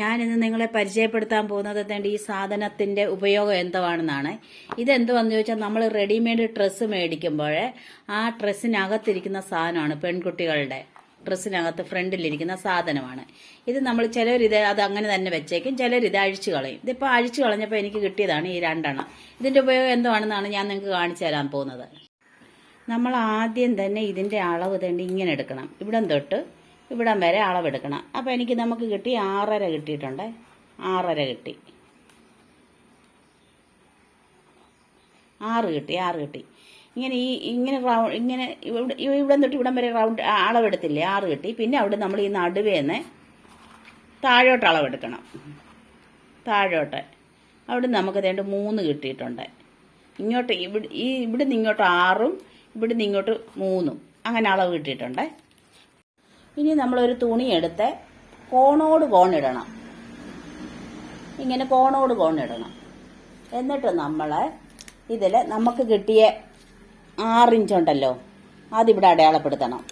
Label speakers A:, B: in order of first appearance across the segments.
A: ഞാനിന്ന് നിങ്ങളെ പരിചയപ്പെടുത്താൻ പോകുന്നത് തന്നെ ഈ സാധനത്തിന്റെ ഉപയോഗം എന്തുവാണെന്നാണ്. ഇതെന്തുവാന്ന് ചോദിച്ചാൽ നമ്മൾ റെഡിമെയ്ഡ് ഡ്രസ്സ് മേടിക്കുമ്പോൾ ആ ഡ്രസ്സിനകത്തിരിക്കുന്ന സാധനമാണ് പെൺകുട്ടികളുടെ ഡ്രസ്സിനകത്ത് ഫ്രണ്ടിലിരിക്കുന്ന സാധനമാണ്. ഇത് നമ്മൾ ചിലരിത് അത് അങ്ങനെ തന്നെ വെച്ചേക്കും ചിലരിത് അഴിച്ചു കളയും. ഇതിപ്പോൾ അഴിച്ചു കളഞ്ഞപ്പോൾ എനിക്ക് കിട്ടിയതാണ് ഈ രണ്ടെണ്ണം. ഇതിന്റെ ഉപയോഗം എന്തുവാണെന്നാണ് ഞാൻ നിങ്ങൾക്ക് കാണിച്ചു തരാൻ പോകുന്നത്. നമ്മൾ ആദ്യം തന്നെ ഇതിന്റെ അളവ് തന്നെ ഇങ്ങനെ എടുക്കണം. ഇവിടം തൊട്ട് ഇവിടം വരെ അളവെടുക്കണം. അപ്പോൾ എനിക്ക് നമുക്ക് കിട്ടി ആറര കിട്ടിയിട്ടുണ്ട്. ആറര കിട്ടി. ആറ് കിട്ടി ആറ് കിട്ടി. ഇങ്ങനെ ഈ ഇങ്ങനെ റൗണ്ട് ഇങ്ങനെ ഇവിടെ ഇവിടെ തൊട്ട് ഇവിടം വരെ റൗണ്ട് അളവെടുത്തില്ലേ ആറ് കിട്ടി. പിന്നെ അവിടെ നമ്മൾ ഈ നടുവേന്ന് താഴോട്ട് അളവെടുക്കണം. താഴോട്ട്. അവിടെ നമുക്ക് വേണ്ട മൂന്ന് കിട്ടിയിട്ടുണ്ട്. ഇങ്ങോട്ട് ഇവിടെ ഈ ഇവിടുന്ന് ഇങ്ങോട്ട് ആറും ഇവിടുന്ന് ഇങ്ങോട്ട് മൂന്നും. അങ്ങനെ അളവ് കിട്ടിയിട്ടുണ്ട്. ഇനി നമ്മളൊരു തുണി എടുത്ത് കോണോട് കോണിടണം ഇങ്ങനെ കോണോട് കോണിടണം എന്നിട്ട് നമ്മൾ ഇതിൽ നമുക്ക് കിട്ടിയ ആറിഞ്ചുണ്ടല്ലോ അതിവിടെ അടയാളപ്പെടുത്തണം.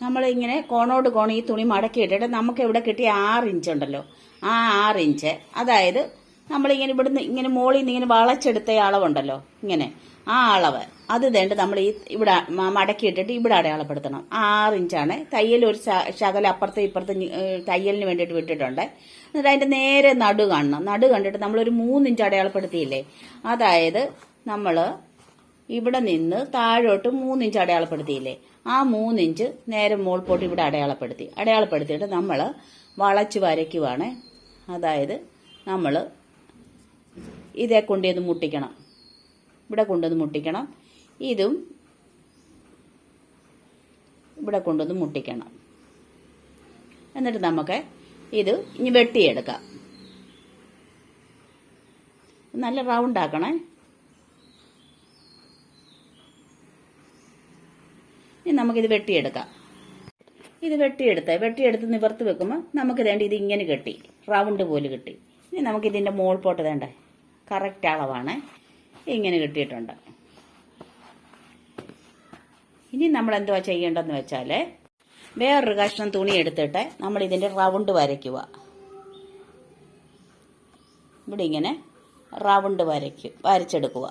A: നമ്മളിങ്ങനെ കോണോട് കോൺ ഈ തുണി മടക്കി ഇട്ടിട്ട് നമുക്ക് ഇവിടെ കിട്ടിയ ആറ് ഇഞ്ച് ഉണ്ടല്ലോ ആ ആറ് ഇഞ്ച് അതായത് നമ്മളിങ്ങനെ ഇവിടുന്ന് ഇങ്ങനെ മോളിൽ നിന്ന് ഇങ്ങനെ വളച്ചെടുത്ത അളവുണ്ടല്ലോ ഇങ്ങനെ ആ അളവ്. അത് വേണ്ട നമ്മൾ ഈ ഇവിടെ മ- മടക്കി ഇട്ടിട്ട് ഇവിടെ അടയാളപ്പെടുത്തണം. ആറ് ഇഞ്ചാണ്. തയ്യൽ ഒരു ശകലം അപ്പുറത്തെ ഇപ്പുറത്തെ തയ്യലിന് വേണ്ടിയിട്ട് വിട്ടിട്ടുണ്ട്. എന്നിട്ട് അതിന്റെ നേരെ നടു കാണണം. നടു കണ്ടിട്ട് നമ്മളൊരു മൂന്നിഞ്ച് അടയാളപ്പെടുത്തിയില്ലേ? അതായത് നമ്മൾ ഇവിടെ നിന്ന് താഴോട്ട് മൂന്നിഞ്ച് അടയാളപ്പെടുത്തിയില്ലേ? ആ മൂന്നിഞ്ച് നേരെ മോൾ പോട്ട് ഇവിടെ അടയാളപ്പെടുത്തി. അടയാളപ്പെടുത്തിയിട്ട് നമ്മൾ വളച്ച് വരയ്ക്കുവാണ്. അതായത് നമ്മൾ ഇതേ കൊണ്ടുവന്ന് മുട്ടിക്കണം. ഇവിടെ കൊണ്ടുവന്ന് മുട്ടിക്കണം. ഇതും ഇവിടെ കൊണ്ടുവന്ന് മുട്ടിക്കണം. എന്നിട്ട് നമുക്ക് ഇത് ഇനി വെട്ടിയെടുക്കാം. നല്ല റൗണ്ട് ആക്കണേ ഇനി നമുക്കിത് വെട്ടിയെടുക്കാം. ഇത് വെട്ടിയെടുത്ത് വെട്ടിയെടുത്ത് നിവർത്ത് വെക്കുമ്പോൾ നമുക്ക് വേണ്ട ഇത് ഇങ്ങനെ കെട്ടി റൗണ്ട് പോലെ കിട്ടി. ഇനി നമുക്കിതിന്റെ മോൾ പോട്ട് വേണ്ടേ കറക്റ്റ് അളവാണ്. ഇങ്ങനെ കിട്ടിയിട്ടുണ്ട്. ഇനി നമ്മൾ എന്തുവാ ചെയ്യേണ്ടതെന്ന് വെച്ചാൽ വേറൊരു കഷ്ണം തുണി എടുത്തിട്ട് നമ്മൾ ഇതിന്റെ റൗണ്ട് വരയ്ക്കുക. ഇവിടെ ഇങ്ങനെ റൗണ്ട് വരയ്ക്കും വരച്ചെടുക്കുക.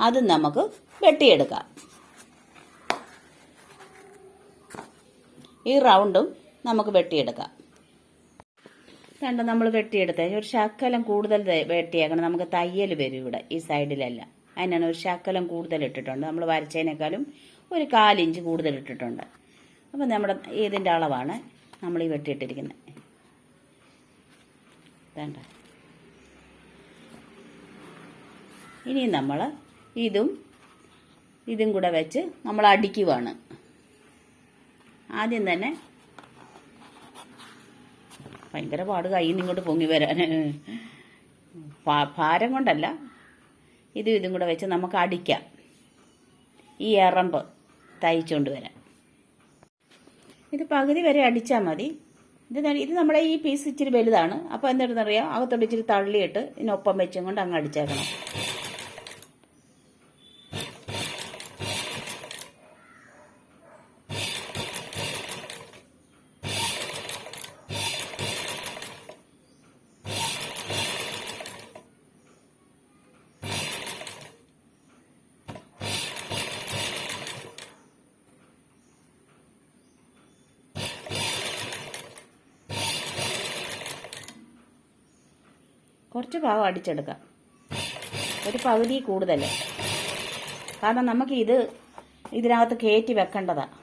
A: അത് നമുക്ക് വെട്ടിയെടുക്കാം. ഈ റൗണ്ടും നമുക്ക് വെട്ടിയെടുക്കാം. കണ്ട നമ്മൾ വെട്ടിയെടുത്ത? ഒരു ശക്കലം കൂടുതൽ വെട്ടിയേക്കണം. നമുക്ക് തയ്യൽ വരും ഇവിടെ ഈ സൈഡിലല്ല. അതിനാണ് ഒരു ശക്കലം കൂടുതൽ ഇട്ടിട്ടുണ്ട്. നമ്മൾ വരച്ചതിനേക്കാളും ഒരു കാലിഞ്ച് കൂടുതൽ ഇട്ടിട്ടുണ്ട്. അപ്പം നമ്മുടെ ഇതിന്റെ അളവാണ് നമ്മൾ ഈ വെട്ടിയിട്ടിരിക്കുന്നത്. വേണ്ട. ഇനി നമ്മൾ ഇതും ഇതും കൂടെ വെച്ച് നമ്മൾ അടിക്കുവാണ്. ആദ്യം തന്നെ ഭയങ്കര പാട് കയ്യിൽ നിന്ന് ഇങ്ങോട്ട് പൊങ്ങി വരാൻ. ഭാരം കൊണ്ടല്ല ഇതും ഇതും കൂടെ വെച്ച് നമുക്ക് അടിക്കാം. ഈ എറമ്പ് തയ്ച്ചുകൊണ്ട് വരാം. ഇത് പകുതി വരെ അടിച്ചാൽ മതി. ഇത് ഇത് നമ്മുടെ ഈ പീസ് ഇച്ചിരി വലുതാണ്. അപ്പോൾ എന്താണെന്നറിയാം അകത്തോട്ട് ഇച്ചിരി തള്ളിയിട്ട് ഇതിനൊപ്പം വെച്ചും കൊണ്ട് അങ്ങ് അടിച്ചേക്കണം. കുറച്ച് ഭാഗം അടിച്ചെടുക്കാം. ഒരു പകുതി കൂടുതൽ കാരണം നമുക്ക് ഇത് ഇതിനകത്ത് കയറ്റി വെക്കേണ്ടതാണ്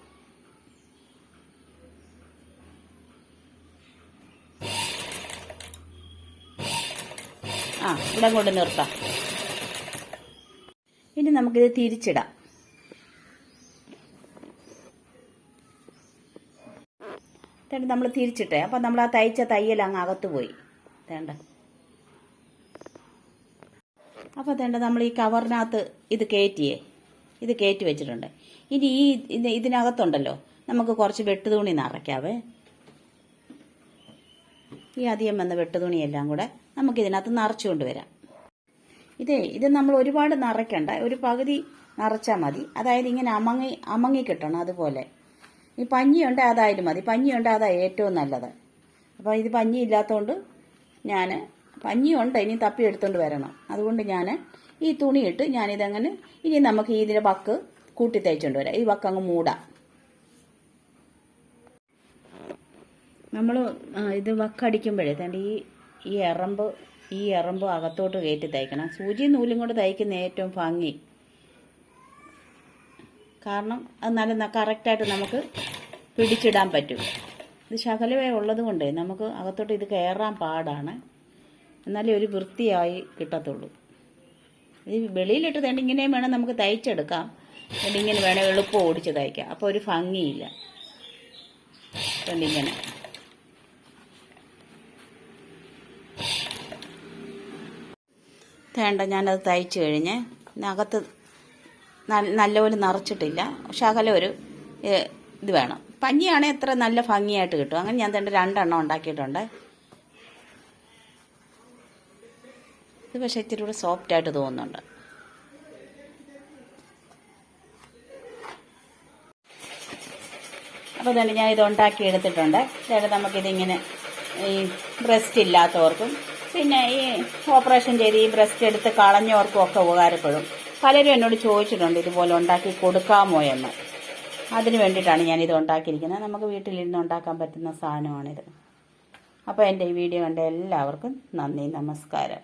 A: ആ ഇവിടെ കൊണ്ട് നിർത്താം. ഇനി നമുക്കിത് തിരിച്ചിടാം. നമ്മൾ തിരിച്ചിട്ടേ. അപ്പം നമ്മൾ ആ തയ്ച്ച തയ്യൽ അങ്ങ് അകത്ത് പോയി. വേണ്ട അപ്പോൾ അതേണ്ട നമ്മൾ ഈ കവറിനകത്ത് ഇത് കയറ്റിയേ ഇത് കയറ്റി വെച്ചിട്ടുണ്ട്. ഇനി ഈ ഇതിനകത്തുണ്ടല്ലോ. നമുക്ക് കുറച്ച് വെട്ടുതുണി നിറയ്ക്കാവേ. ഈ അധികം വന്ന വെട്ടുതുണിയെല്ലാം കൂടെ നമുക്ക് ഇതിനകത്ത് നിറച്ചു കൊണ്ടുവരാം. ഇതേ ഇത് നമ്മൾ ഒരുപാട് നിറയ്ക്കണ്ട. ഒരു പകുതി നിറച്ചാൽ മതി. അതായത് ഇങ്ങനെ അമങ്ങി അമങ്ങി കിട്ടണം അതുപോലെ. ഈ പഞ്ഞിയുണ്ട് അതായാലും മതി. പഞ്ഞിയുണ്ട് അതാ ഏറ്റവും നല്ലത്. അപ്പോൾ ഇത് പഞ്ഞി ഇല്ലാത്തതുകൊണ്ട് ഞാൻ പഞ്ഞിയുണ്ട് ഇനി തപ്പി എടുത്തുകൊണ്ട് വരണം. അതുകൊണ്ട് ഞാൻ ഈ തുണിയിട്ട് ഞാനിതങ്ങനെ ഇനി നമുക്ക് ഇതിന്റെ വക്ക് കൂട്ടി തയ്ച്ചുകൊണ്ട് വരാം. ഈ വക്ക് അങ്ങ് മൂടാം. നമ്മൾ ഇത് വക്കടിക്കുമ്പോഴേ തന്റെ ഈ ഈ എറമ്പ് ഈ എറമ്പ് അകത്തോട്ട് കയറ്റി തയ്ക്കണം. സൂചി നൂലും കൊണ്ട് തയ്ക്കുന്ന ഏറ്റവും ഭംഗി. കാരണം അത് നല്ല കറക്റ്റായിട്ട് നമുക്ക് പിടിച്ചിടാൻ പറ്റും. ഇത് ശകലമേ ഉള്ളത് കൊണ്ട് നമുക്ക് അകത്തോട്ട് ഇത് കയറാൻ പാടാണ്. എന്നാലേ ഒരു വൃത്തിയായി കിട്ടത്തുള്ളൂ. ഈ വെളിയിലിട്ട് തേണ്ട ഇങ്ങനെയും വേണം നമുക്ക് തയ്ച്ചെടുക്കാം. ഇങ്ങനെ വേണം എളുപ്പം ഓടിച്ച് തയ്ക്കാം. അപ്പോൾ ഒരു ഭംഗിയില്ല. ഇങ്ങനെ. തേണ്ട ഞാനത് തയ്ച്ചു കഴിഞ്ഞ് അകത്ത് നല്ലപോലെ നിറച്ചിട്ടില്ല. ശകലം ഒരു ഏ, ഇത് വേണം. പഞ്ഞിയാണെങ്കിൽ എത്ര നല്ല ഭംഗിയായിട്ട് കിട്ടും. അങ്ങനെ ഞാൻ തേണ്ട രണ്ടെണ്ണം ഉണ്ടാക്കിയിട്ടുണ്ട്. ഇത് പക്ഷേ ഇത്തിരി കൂടെ സോഫ്റ്റായിട്ട് തോന്നുന്നുണ്ട്. അപ്പോൾ തന്നെ ഞാൻ ഇത് ഉണ്ടാക്കി എടുത്തിട്ടുണ്ട്. അതായത് നമുക്കിതിങ്ങനെ ഈ ബ്രസ്റ്റ് ഇല്ലാത്തവർക്കും പിന്നെ ഈ ഓപ്പറേഷൻ ചെയ്ത് ഈ ബ്രസ്റ്റ് എടുത്ത് കളഞ്ഞവർക്കും ഒക്കെ ഉപകാരപ്പെടും. പലരും എന്നോട് ചോദിച്ചിട്ടുണ്ട് ഇതുപോലെ ഉണ്ടാക്കി കൊടുക്കാമോ എന്ന്? അതിന് വേണ്ടിയിട്ടാണ് ഞാനിത് ഉണ്ടാക്കിയിരിക്കുന്നത്. നമുക്ക് വീട്ടിലിരുന്ന് ഉണ്ടാക്കാൻ പറ്റുന്ന സാധനമാണിത്. അപ്പോൾ എന്റെ ഈ വീഡിയോ കണ്ട എല്ലാവർക്കും നന്ദി നമസ്കാരം.